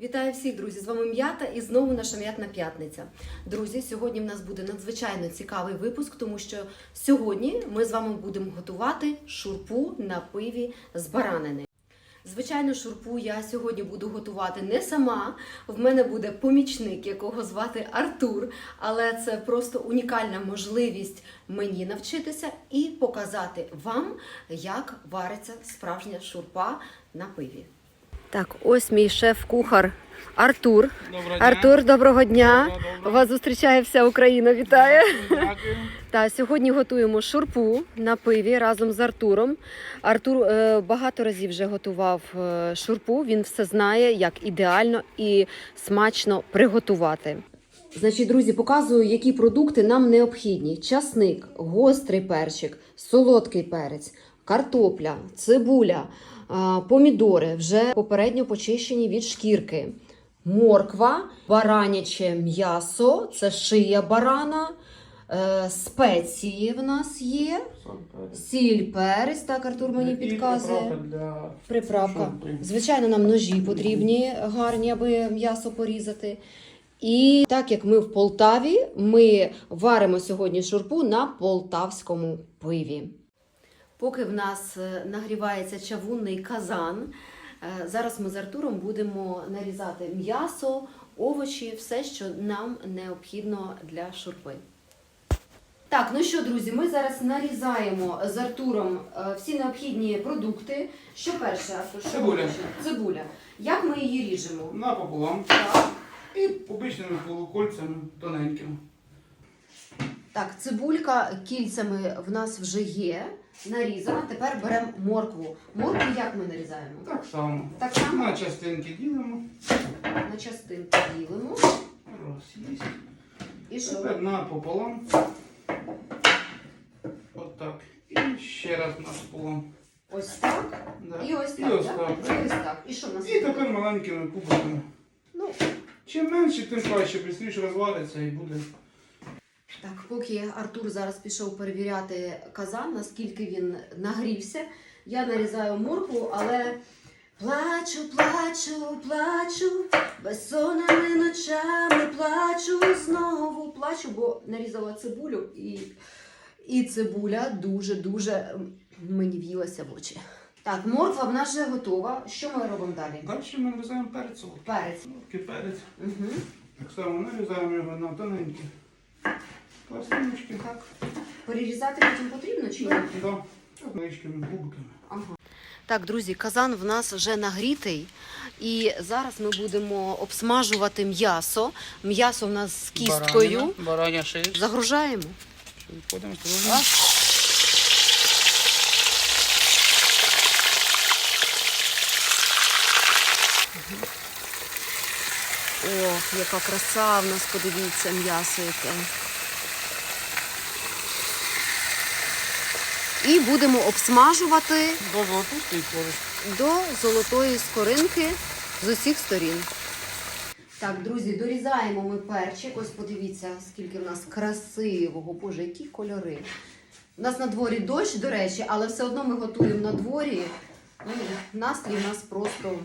Вітаю всіх, друзі! З вами М'ята і знову наша м'ятна п'ятниця. Друзі, сьогодні в нас буде надзвичайно цікавий випуск, тому що сьогодні ми з вами будемо готувати шурпу на пиві з баранини. Звичайно, шурпу я сьогодні буду готувати не сама. В мене буде помічник, якого звати Артур. Але це просто унікальна можливість мені навчитися і показати вам, як вариться справжня шурпа на пиві. Так, ось мій шеф-кухар Артур. Доброго дня. Артур, доброго дня. Доброго, доброго. Вас зустрічає вся Україна. Вітаю. Дякую. Та сьогодні готуємо шурпу на пиві разом з Артуром. Артур е, багато разів вже готував е, шурпу. Він все знає, як ідеально і смачно приготувати. Значить, друзі, показую, які продукти нам необхідні: часник, гострий перчик, солодкий перець, картопля, цибуля, помідори вже попередньо почищені від шкірки, морква, бараняче м'ясо, це шия барана. Е, спеції в нас є. Сіль, перець, так Артур мені підказує. приправка. Звичайно, нам ножі потрібні гарні, аби м'ясо порізати. І так як ми в Полтаві, ми варимо сьогодні шурпу на полтавському пиві. Поки в нас е, нагрівається чавунний казан, е, зараз ми з Артуром будемо нарізати м'ясо, овочі, все, що нам необхідно для шурпи. Так, ну що, друзі, ми зараз нарізаємо з Артуром е, всі необхідні продукти. Що перше, Артур? Що Цибуля. перше? Цибуля. Як ми її ріжемо? Напополам. Так. І обичними полукольцями тоненькими. Так, цибулька кільцями в нас вже є. Нарізана. Тепер беремо моркву. Моркву як ми нарізаємо? Так само. Так само На частинки ділимо. на частинки ділимо. Раз. І що? Тепер напополам. Отак. І ще раз напополам. Ось так. Да. І ось І так. ось так? так. І ось так. І що в нас? І тепер маленькими кубиками. Ну, Чим менше, тим краще, швидше розвариться і буде. Так, поки Артур зараз пішов перевіряти казан, наскільки він нагрівся, я нарізаю моркву, але плачу, плачу, плачу, безсонними ночами плачу, знову плачу, бо нарізала цибулю і, і цибуля дуже-дуже мені в'їлася в очі. Так, морква в нас вже готова. Що ми робимо далі? Далі ми нарізаємо перець. Перець. Солодкий перець. Угу. Так само нарізаємо його на тоненькі пластиночки. Так. Перерізати потім потрібно чи ні? Да, да. Невеличкими кубиками. Ага. Так, друзі, казан в нас вже нагрітий, і зараз ми будемо обсмажувати м'ясо. М'ясо в нас з кісткою. Баранина, Бараня шия. Загружаємо. А? Ох, яка краса в нас, подивіться, м'ясо яке. І будемо обсмажувати До золотистої кори. до золотої скоринки з усіх сторін. Так, друзі, дорізаємо ми перчик. Ось подивіться, скільки в нас красивого, боже, які кольори. У нас на дворі дощ, до речі, але все одно ми готуємо на дворі. Ну, настрій у нас просто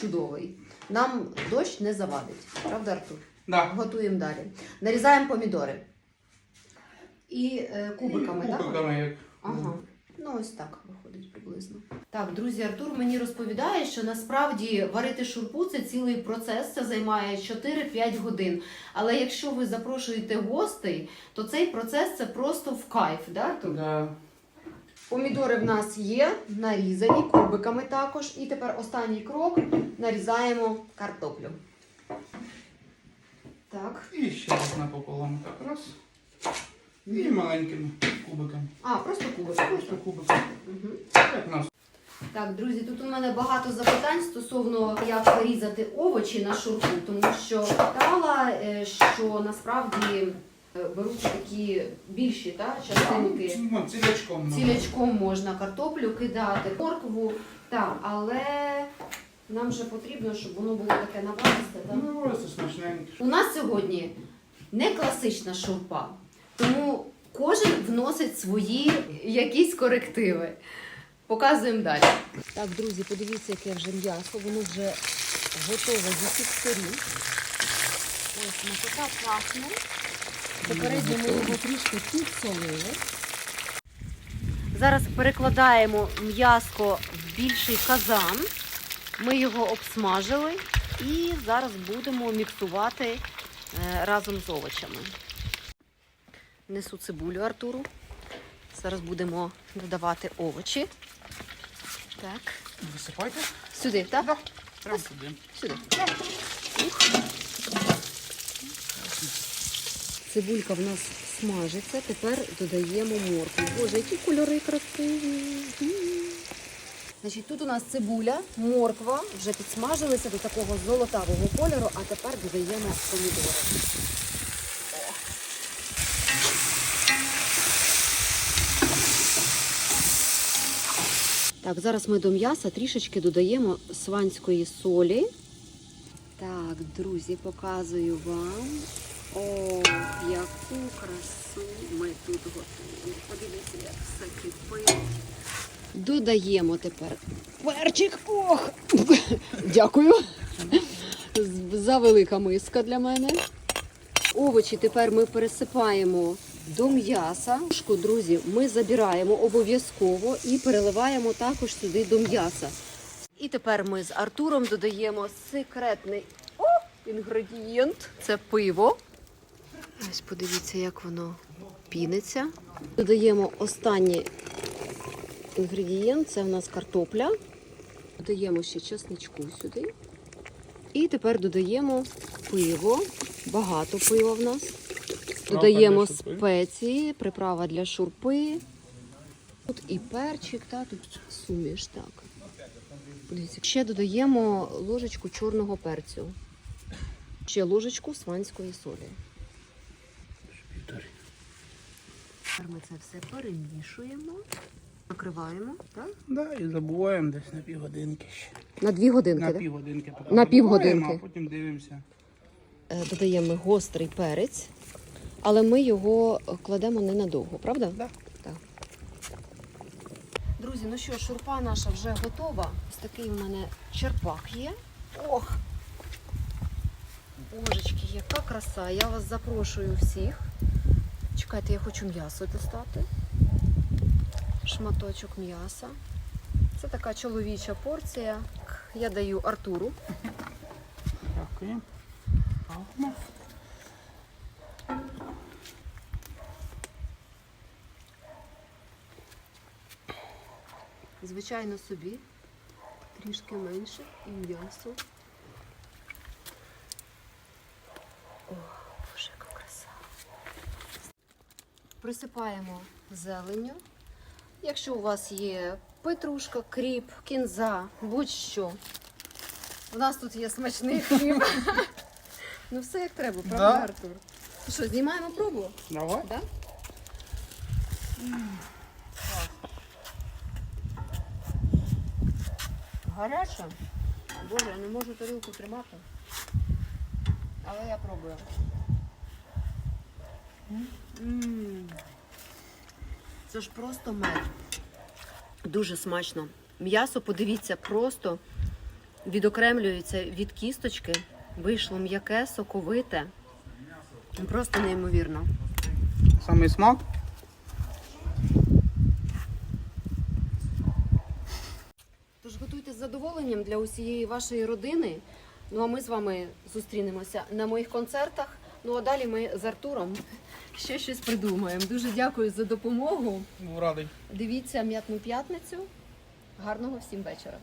чудовий. Нам дощ не завадить. Правда, Артур? Да. Готуємо далі. Нарізаємо помідори. І е, кубиками, так? Кубиками як. Ага. Ну, ось так виходить приблизно. Так, друзі, Артур мені розповідає, що насправді варити шурпу це цілий процес, це займає 4-5 годин. Але якщо ви запрошуєте гостей, то цей процес це просто в кайф, да, Артур? Да. Помідори в нас є, нарізані кубиками також. І тепер останній крок нарізаємо картоплю. Так. І ще раз напополам. Так, раз. І маленькими кубиками. А, просто кубик. Просто кубиками. Угу. Як нас. Так, друзі, тут у мене багато запитань стосовно як порізати овочі на шурпу, тому що питала, е, що насправді е, беруть такі більші та, частинки. Цілячком. можна. Цілячком можна картоплю кидати, моркву, так, але нам же потрібно, щоб воно було таке наваристе. так? Ну, це смачненьке. У нас сьогодні не класична шурпа, тому кожен вносить свої якісь корективи. Показуємо далі. Так, друзі, подивіться, яке вже м'ясо. Воно вже готове з усіх сторін. Ось смакота пахне. Попередньо ми його трішки підсолили. Зараз перекладаємо м'яско в більший казан. Ми його обсмажили і зараз будемо міксувати е, разом з овочами. Несу цибулю Артуру. Зараз будемо додавати овочі. Так. Висипайте. Сюди, так? Да. Прямо. Сюди. Ух. Цибулька в нас смажиться. Тепер додаємо моркву. Боже, які кольори красиві. Значить, тут у нас цибуля, морква вже підсмажилися до такого золотавого кольору, а тепер додаємо помідори. Так, зараз ми до м'яса трішечки додаємо сванської солі. Так, друзі, показую вам. О, яку красу ми тут готуємо. Подивіться, як все кипить. Додаємо тепер перчик. Ох! Дякую. За велика миска для мене. Овочі тепер ми пересипаємо до м'яса. Друзі, ми забираємо обов'язково і переливаємо також сюди до м'яса. І тепер ми з Артуром додаємо секретний о, інгредієнт це пиво. Ось подивіться, як воно піниться. Додаємо останній інгредієнт це в нас картопля. Додаємо ще чесничку сюди. І тепер додаємо пиво. Багато пива в нас. Додаємо спеції, приправа для шурпи. Тут і перчик, та тут суміш, так. Подивіться. Ще додаємо ложечку чорного перцю. Ще ложечку сванської солі. Тепер ми це все перемішуємо, накриваємо, так? Да, і забуваємо десь на півгодинки ще. На дві годинки. На так? півгодинки поки На забуваємо, півгодинки. А потім дивимося. Е, Додаємо гострий перець, але ми його кладемо ненадовго, правда? Да. Так. Друзі, ну що, шурпа наша вже готова. Ось такий у мене черпак є. Ох! Божечки, яка краса! Я вас запрошую всіх. Чекайте, я хочу м'ясо достати. Шматочок м'яса. Це така чоловіча порція. Я даю Артуру. Дякую. Звичайно, собі трішки менше і м'ясо. О, боже, яка краса. Присипаємо зеленню. Якщо у вас є петрушка, кріп, кінза, будь-що. У нас тут є смачний хліб. Ну все як треба, правда, Артур? Що, знімаємо пробу? Давай. Да? Гаряча. Боже, я не можу тарілку тримати. Але я пробую. М. Це ж просто мед. Дуже смачно. М'ясо, подивіться, просто відокремлюється від кісточки. Вийшло м'яке, соковите. Просто неймовірно. Самий смак. З для усієї вашої родини. Ну а ми з вами зустрінемося на моїх концертах. Ну а далі ми з Артуром ще щось придумаємо. Дуже дякую за допомогу. Радий. Дивіться м'ятну п'ятницю. Гарного всім вечора.